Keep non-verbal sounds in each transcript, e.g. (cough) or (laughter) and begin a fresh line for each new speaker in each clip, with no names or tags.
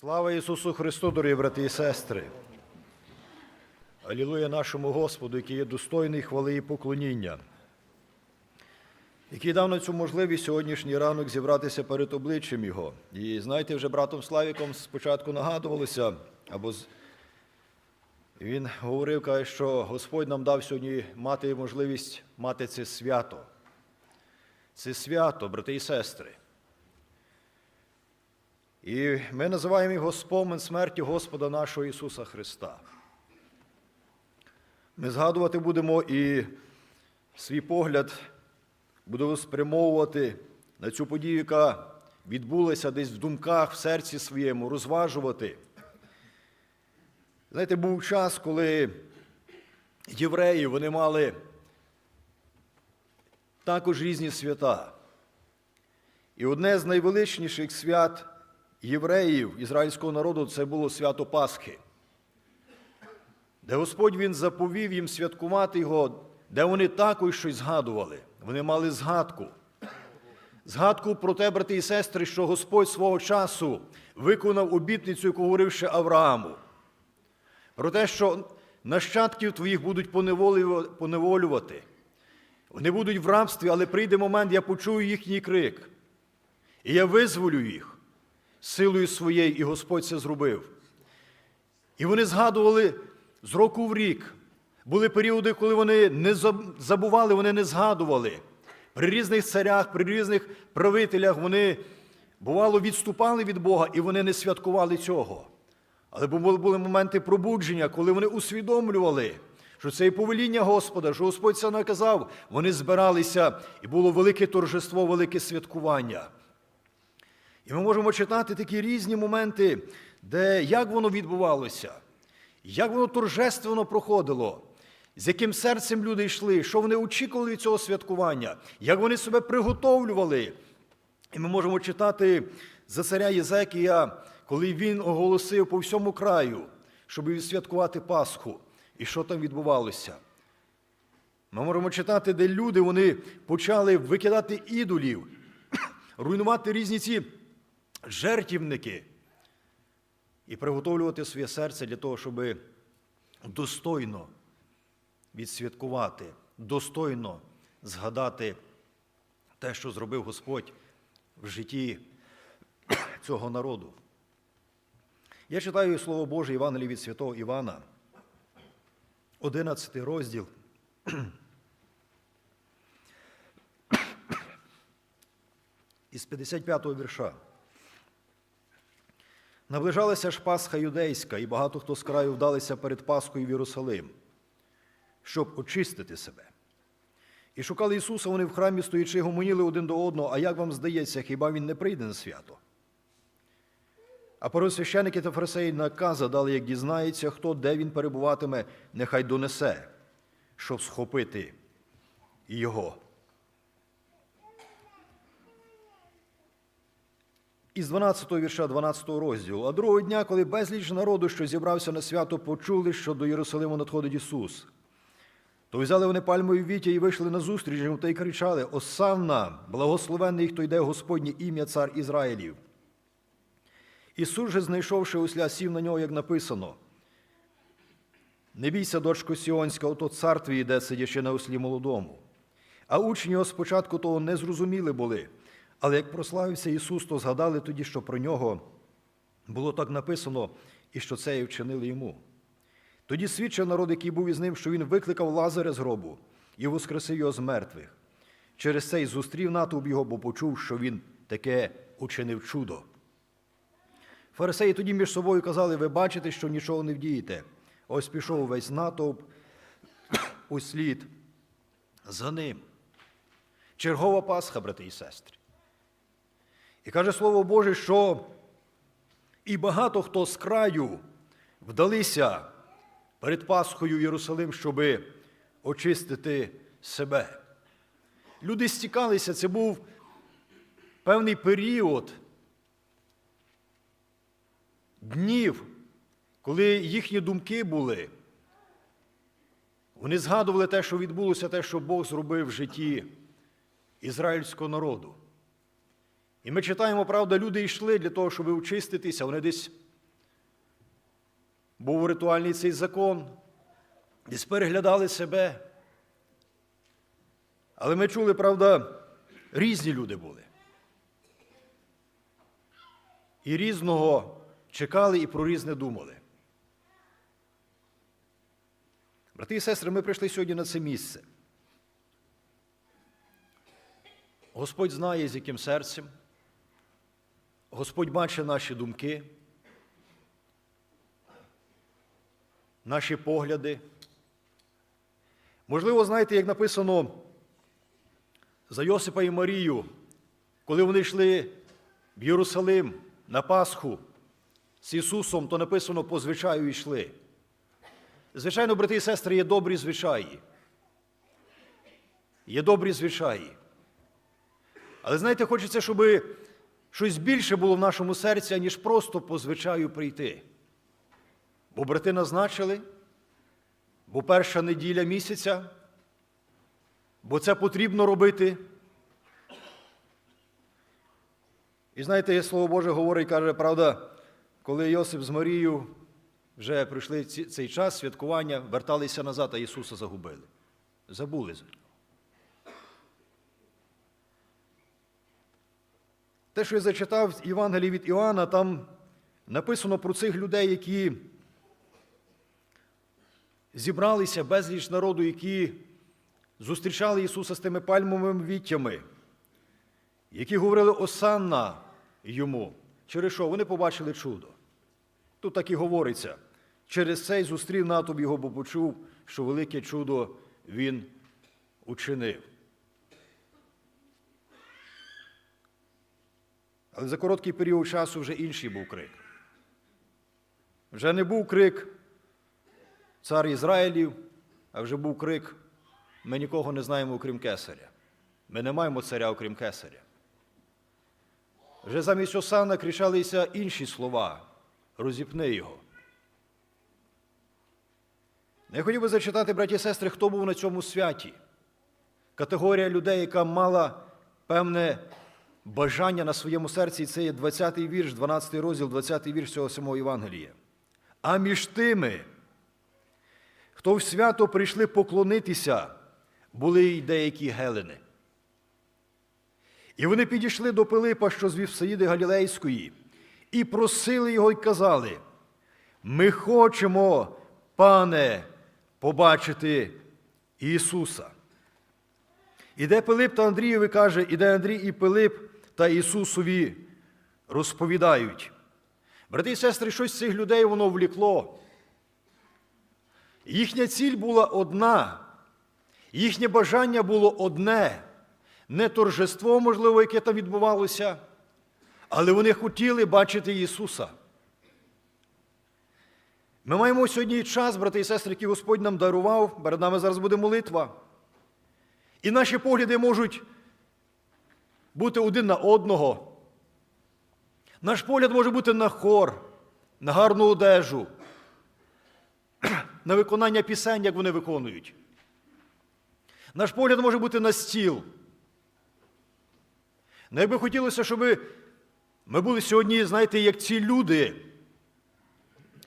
Слава Ісусу Христу, дорогі брати і сестри! Алілуя нашому Господу, який є достойний хвали і поклоніння, який дав нам цю можливість сьогоднішній ранок зібратися перед обличчям Його. І знаєте, вже братом Славіком спочатку нагадувалося, або він говорив, каже, що Господь нам дав сьогодні мати можливість мати це свято. Це свято, брати і сестри. І ми називаємо його спомин смерті Господа нашого Ісуса Христа. Ми згадувати будемо і свій погляд будемо спрямовувати на цю подію, яка відбулася десь в думках, в серці своєму, розважувати. Знаєте, був час, коли євреї вони мали також різні свята. І одне з найвеличніших свят євреїв, ізраїльського народу, це було свято Пасхи, де Господь Він заповів їм святкувати його, де вони також щось згадували. Вони мали згадку. Згадку про те, брати і сестри, що Господь свого часу виконав обітницю, яку говорив ще Аврааму. Про те, що нащадків твоїх будуть поневолювати. Вони будуть в рабстві, але прийде момент, я почую їхній крик. І я визволю їх силою своєю, і Господь це зробив. І вони згадували з року в рік. Були періоди, коли вони не забували, вони не згадували. При різних царях, при різних правителях вони, бувало, відступали від Бога, і вони не святкували цього. Але були, моменти пробудження, коли вони усвідомлювали, що це і повеління Господа, що Господь це наказав, вони збиралися, і було велике торжество, велике святкування. І ми можемо читати такі різні моменти, де як воно відбувалося, як воно торжественно проходило, з яким серцем люди йшли, що вони очікували від цього святкування, як вони себе приготовлювали. І ми можемо читати за царя Єзекія, коли він оголосив по всьому краю, щоб відсвяткувати Пасху, і що там відбувалося. Ми можемо читати, де люди вони почали викидати ідолів, (clears throat) руйнувати різні ці жертівники і приготовлювати своє серце для того, щоб достойно відсвяткувати, достойно згадати те, що зробив Господь в житті цього народу. Я читаю Слово Боже Євангелії від святого Івана, 11 розділ. Із 55-го вірша. Наближалася ж Пасха юдейська, і багато хто з краю вдалися перед Пасхою в Єрусалим, щоб очистити себе. І шукали Ісуса, вони в храмі стоячи, гомоніли один до одного, а як вам здається, хіба Він не прийде на свято? А первосвященники та фарисеї наказа дали, як дізнається, хто де він перебуватиме, нехай донесе, щоб схопити його. Із 12 вірша 12 розділу. А другого дня, коли безліч народу, що зібрався на свято, почули, що до Єрусалиму надходить Ісус, то взяли вони пальмові віття і вийшли на зустріч йому та й кричали: Осанна, благословенний, хто йде Господнє ім'я цар Ізраїлів. Ісус же, знайшовши осля, сів на нього, як написано. Не бійся, дочко Сіонська, ото цар твій йде, сидячи на ослі молодому. А учні його спочатку того не зрозуміли були, але як прославився Ісус, то згадали тоді, що про нього було так написано, і що це і вчинили йому. Тоді свідчив народ, який був із ним, що він викликав Лазаря з гробу і воскресив його з мертвих. Через це й зустрів натовп його, бо почув, що він таке учинив чудо. Фарисеї тоді між собою казали: ви бачите, що нічого не вдієте. Ось пішов весь натовп у слід за ним. Чергова Пасха, брати і сестри. І каже Слово Боже, що і багато хто з краю вдалися перед Пасхою в Єрусалим, щоб очистити себе. Люди стікалися, це був певний період днів, коли їхні думки були. Вони згадували те, що відбулося, те, що Бог зробив в житті ізраїльського народу. І ми читаємо, правда, люди йшли для того, щоб очиститися, вони десь був ритуальний цей закон, десь переглядали себе. Але ми чули, правда, різні люди були. І різного чекали, і про різне думали. Брати і сестри, ми прийшли сьогодні на це місце. Господь знає, з яким серцем. Господь бачить наші думки, наші погляди. Можливо, знаєте, як написано за Йосипа і Марію, коли вони йшли в Єрусалим на Пасху з Ісусом, то написано по звичаю йшли. Звичайно, брати і сестри, є добрі звичаї. Є добрі звичаї. Але знаєте, хочеться, щоб щось більше було в нашому серці, ніж просто по звичаю прийти. Бо брати назначили, бо перша неділя місяця, бо це потрібно робити. І знаєте, Слово Боже говорить, каже, правда, коли Йосип з Марією вже прийшли цей час святкування, верталися назад, а Ісуса загубили. Забули за нього. Те, що я зачитав з Євангелії від Іоанна, там написано про цих людей, які зібралися безліч народу, які зустрічали Ісуса з тими пальмовими віттями, які говорили Осанна йому. Через що? Вони побачили чудо. Тут так і говориться. Через цей зустрів натовп його, бо почув, що велике чудо він учинив. Але за короткий період часу вже інший був крик. Вже не був крик цар Ізраїлів, а вже був крик ми нікого не знаємо, окрім кесаря. Ми не маємо царя, окрім кесаря. Вже замість Осана кричалися інші слова розіпни його. Я хотів би зачитати, браті і сестри, хто був на цьому святі. Категорія людей, яка мала певне бажання на своєму серці, і це є 20-й вірш, 12 розділ, 20-й вірш цього самого Євангелія. А між тими, хто в свято прийшли поклонитися, були й деякі гелени. І вони підійшли до Пилипа, що з Вівсаїди Галілейської, і просили його й казали: Ми хочемо, пане, побачити Ісуса. Іде Пилип та Андрієві каже, іде Андрій і Пилип та Ісусові розповідають. Брати і сестри, щось цих людей воно влікло. Їхня ціль була одна, їхнє бажання було одне, не торжество, можливо, яке там відбувалося, але вони хотіли бачити Ісуса. Ми маємо сьогодні час, брати і сестри, який Господь нам дарував, перед нами зараз буде молитва. І наші погляди можуть бути один на одного. Наш погляд може бути на хор, на гарну одежу, (clears throat) на виконання пісень, як вони виконують. Наш погляд може бути на стіл. Ну, якби хотілося, щоб ми були сьогодні, знаєте, як ці люди,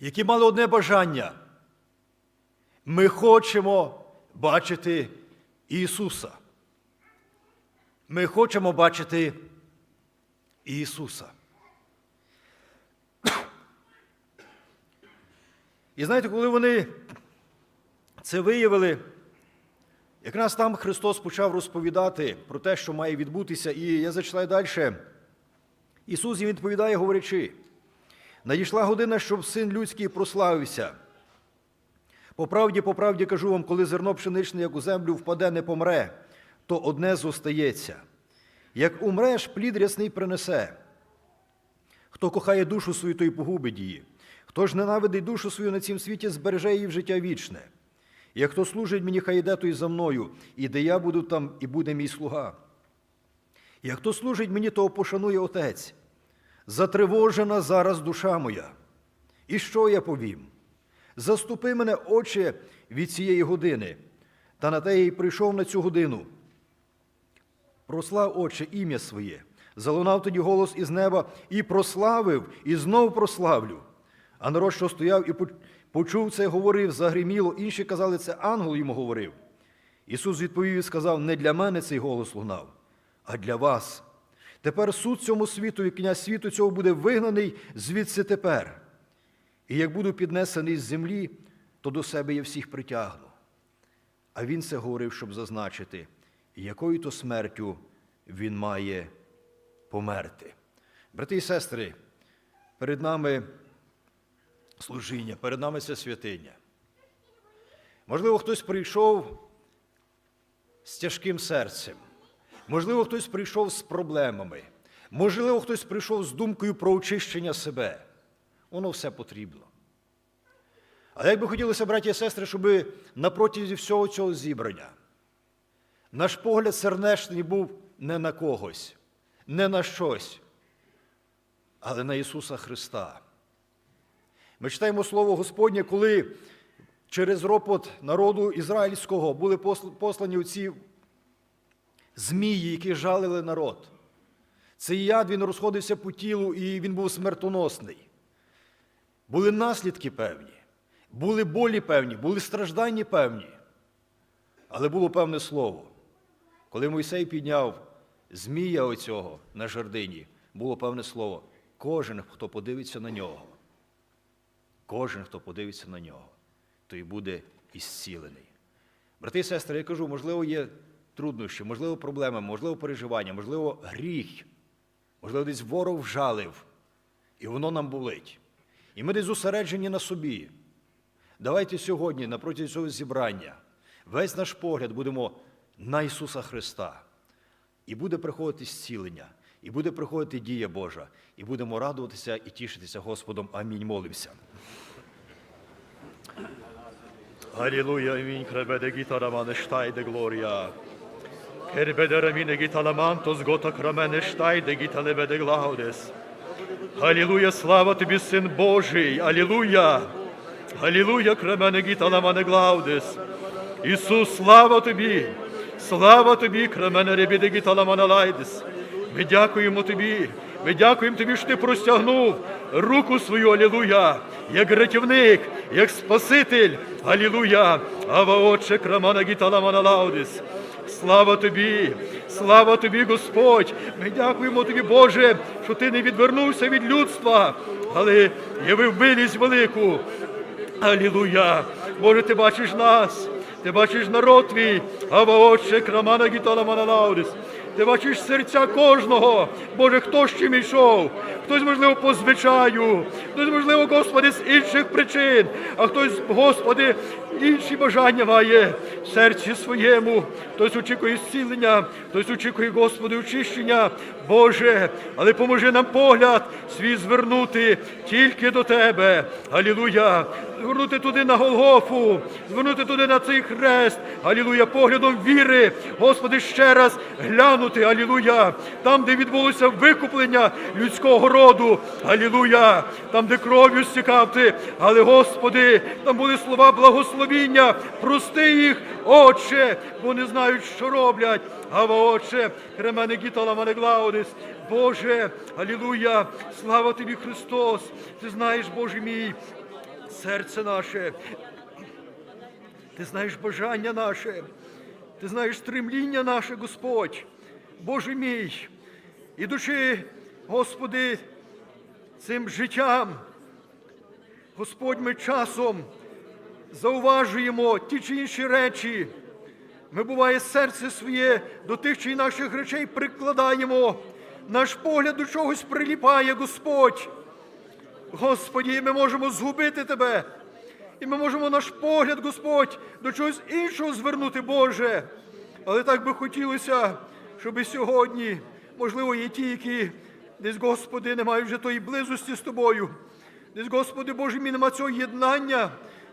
які мали одне бажання. Ми хочемо бачити Ісуса. Ми хочемо бачити Ісуса. І знаєте, коли вони це виявили, якраз там Христос почав розповідати про те, що має відбутися, і я зачитаю далі. Ісус їм відповідає, говорячи, надійшла година, щоб син людський прославився. По правді, по правді кажу вам, коли зерно пшеничне, як у землю впаде, не помре, то одне зостається. Як умреш, плід рясний принесе. Хто кохає душу свою, той погубить її. Хто ж ненавидить душу свою на цім світі, збереже її в життя вічне. Як хто служить мені, хай йде той за мною, і де я буду там, і буде мій слуга. Як хто служить мені, того пошанує Отець. Затривожена зараз душа моя. І що я повім? Заступи мене, Отче, від цієї години, та на те я й прийшов на цю годину. Прослав, Отче, ім'я своє. Залунав тоді голос із неба і прославив, і знов прославлю. А народ, що стояв і почув це, говорив, загриміло, інші казали, це ангел йому говорив. Ісус відповів і сказав: не для мене цей голос лунав, а для вас. Тепер суд цьому світу і князь світу цього буде вигнаний звідси тепер. І як буду піднесений з землі, то до себе я всіх притягну. А він це говорив, щоб зазначити, якою то смертю він має померти. Брати і сестри, перед нами служіння, перед нами це святиня. Можливо, хтось прийшов з тяжким серцем. Можливо, хтось прийшов з проблемами. Можливо, хтось прийшов з думкою про очищення себе. Воно все потрібно. Але як би хотілося, браті і сестри, щоб на протязі всього цього зібрання наш погляд сердечний був не на когось, не на щось, але на Ісуса Христа. Ми читаємо Слово Господнє, коли через ропот народу ізраїльського були послані ці змії, які жалили народ. Цей яд він розходився по тілу і він був смертоносний. Були наслідки певні, були болі певні, були страждання певні. Але було певне слово. Коли Мойсей підняв змія оцього на жердині, було певне слово. Кожен, хто подивиться на нього, кожен, хто подивиться на нього, той буде ісцілений. Брати і сестри, я кажу, можливо, є труднощі, можливо, проблеми, можливо, переживання, можливо, гріх, можливо, десь ворог вжалив, і воно нам болить. І ми десь зосереджені на собі. Давайте сьогодні, напроти цього зібрання, весь наш погляд будемо на Ісуса Христа. І буде приходити зцілення, і буде приходити дія Божа, і будемо радуватися і тішитися Господом. Амінь. Молимося.
Halleluja, amin, krebede gitaramane штайде глория. Кербеде рамине гиталамантос гота крамене штайде гиталебеде глаудес. Халілуя, слава тобі, Син Божий, Алілуя! Алілуя, крамене гіталамане глаудес. Ісус, слава тобі! Слава тобі, крамене ребіде гіталамане лайдес. Ми дякуємо тобі, ми дякуємо тобі, що ти простягнув руку свою, Алілуя, як рятівник, як Спаситель, Алілуя, Ава Отче, крамана гіталамана лаудес. Слава тобі, слава тобі, Господь. Ми дякуємо тобі, Боже, що ти не відвернувся від людства, але явив милість велику. Алілуя! Боже, ти бачиш нас, ти бачиш народ твій, Ава Отче, крамана гітала Маналаудис. Ти бачиш серця кожного, Боже, хто з чим йшов, хтось, можливо, по звичаю, хтось, можливо, Господи, з інших причин, а хтось, Господи, інші бажання має в серці своєму, хтось очікує зцілення, хтось очікує, Господи, очищення, Боже, але поможи нам погляд свій звернути тільки до Тебе. Алілуя! Звернути туди на Голгофу, звернути туди на цей хрест, Алілуя, поглядом віри, Господи, ще раз глянути, Алілуя, там, де відбулося викуплення людського роду, Алілуя, там, де кров'ю стікав ти, але, Господи, там були слова благословіння, прости їх, Отче, бо не знають, що роблять. Ава, Отче, кремене гітала мене глаудис. Боже, Алілуя, слава тобі, Христос. Ти знаєш, Боже мій, серце наше. Ти знаєш бажання наше, ти знаєш стремління наше, Господь, Боже мій, ідучи, Господи, цим життям, Господь, ми часом зауважуємо ті чи інші речі. Ми, буває, серце своє до тих чи наших речей прикладаємо. Наш погляд до чогось приліпає, Господь. Господі, ми можемо згубити Тебе. І ми можемо наш погляд, Господь, до чогось іншого звернути, Боже. Але так би хотілося, щоб сьогодні, можливо, є ті, які десь, Господи, не мають вже тої близості з Тобою. Десь, Господи, Боже мій, нема цього єднання,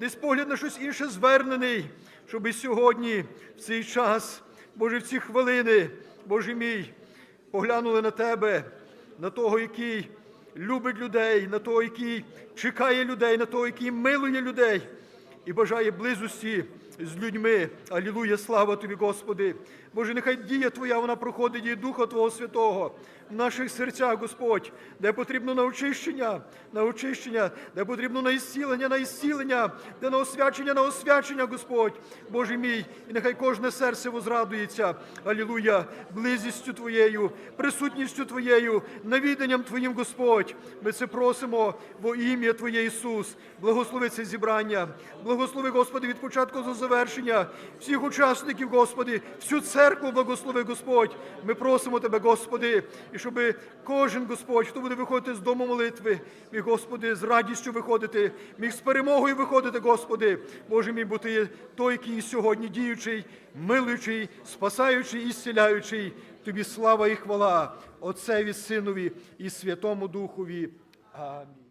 десь погляд на щось інше звернений, щоб і сьогодні, в цей час, Боже, в ці хвилини, Боже мій, поглянули на Тебе, на того, який любить людей, на того, який чекає людей, на того, який милує людей.
І бажає близості з людьми. Алілуя, слава тобі, Господи. Боже, нехай дія Твоя вона проходить і Духа Твого Святого в наших серцях, Господь, де потрібно на очищення, на очищення, де потрібно на ісцілення, на ісцілення, де на освячення, на освячення, Господь, Боже мій, і нехай кожне серце возрадується, Алілуя, близістю Твоєю, присутністю Твоєю, навіданням Твоїм, Господь. Ми це просимо во ім'я Твоє Ісус. Благослови це зібрання, благослови, Господи, від початку до завершення, всіх учасників, Господи, всю церкву благослови, Господь. Ми просимо Тебе, Господи, і щоб кожен Господь, хто буде виходити з дому молитви, міг, Господи, з радістю виходити, міг з перемогою виходити, Господи. Боже мій, бо Ти є той, який сьогодні діючий, милуючий, спасаючий і зціляючий. Тобі слава і хвала Отцеві, Синові і Святому Духові. Амінь.